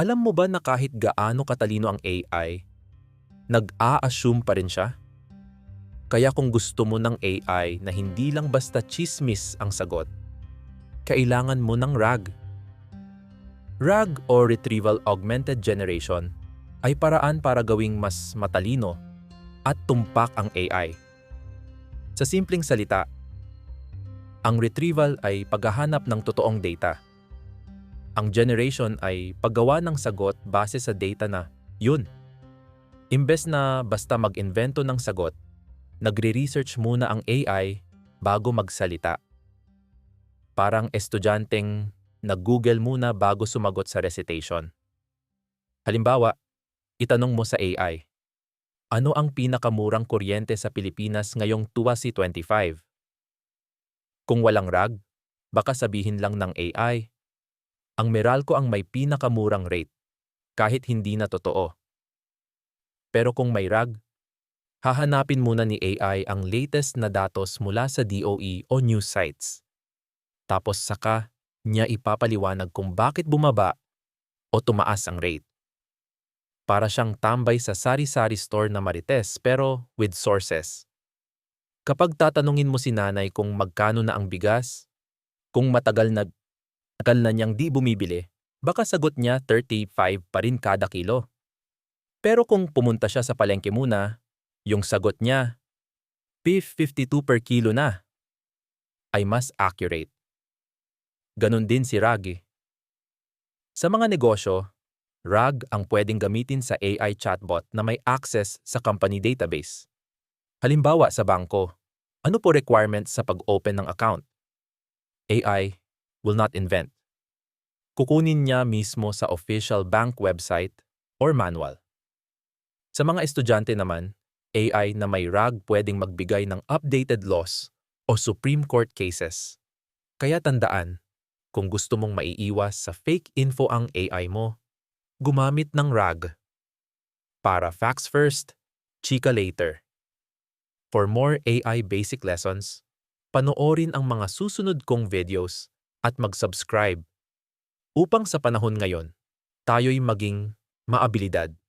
Alam mo ba na kahit gaano katalino ang AI, nag-a-assume pa rin siya? Kaya kung gusto mo ng AI na hindi lang basta chismis ang sagot, kailangan mo ng RAG. RAG o Retrieval Augmented Generation ay paraan para gawing mas matalino at tumpak ang AI. Sa simpleng salita, ang retrieval ay paghahanap ng totoong data. Ang generation ay paggawa ng sagot base sa data na yun. Imbes na basta mag-invento ng sagot, nagre-research muna ang AI bago magsalita. Parang estudyanteng nag-google muna bago sumagot sa recitation. Halimbawa, itanong mo sa AI, ano ang pinakamurang kuryente sa Pilipinas ngayong 2025? Kung walang RAG, baka sabihin lang ng AI, ang Meralco ang may pinakamurang rate, kahit hindi na totoo. Pero kung may RAG, hahanapin muna ni AI ang latest na datos mula sa DOE o news sites. Tapos saka niya ipapaliwanag kung bakit bumaba o tumaas ang rate. Para siyang tambay sa sari-sari store na marites pero with sources. Kapag tatanungin mo si nanay kung magkano na ang bigas, kung matagal na, tagal na niyang di bumibili, baka sagot niya 35 pa rin kada kilo. Pero kung pumunta siya sa palengke muna, yung sagot niya, beef 52 per kilo na, ay mas accurate. Ganon din si Ragi. Sa mga negosyo, RAG ang pwedeng gamitin sa AI chatbot na may access sa company database. Halimbawa sa bangko, ano po requirements sa pag-open ng account? AI will not invent. Kukunin niya mismo sa official bank website or manual. Sa mga estudyante naman, AI na may RAG pwedeng magbigay ng updated laws o Supreme Court cases. Kaya tandaan, kung gusto mong maiiwas sa fake info ang AI mo, gumamit ng RAG. Para facts first, chika later. For more AI basic lessons, panoorin ang mga susunod kong videos at mag-subscribe upang sa panahon ngayon, tayo'y maging maabilidad.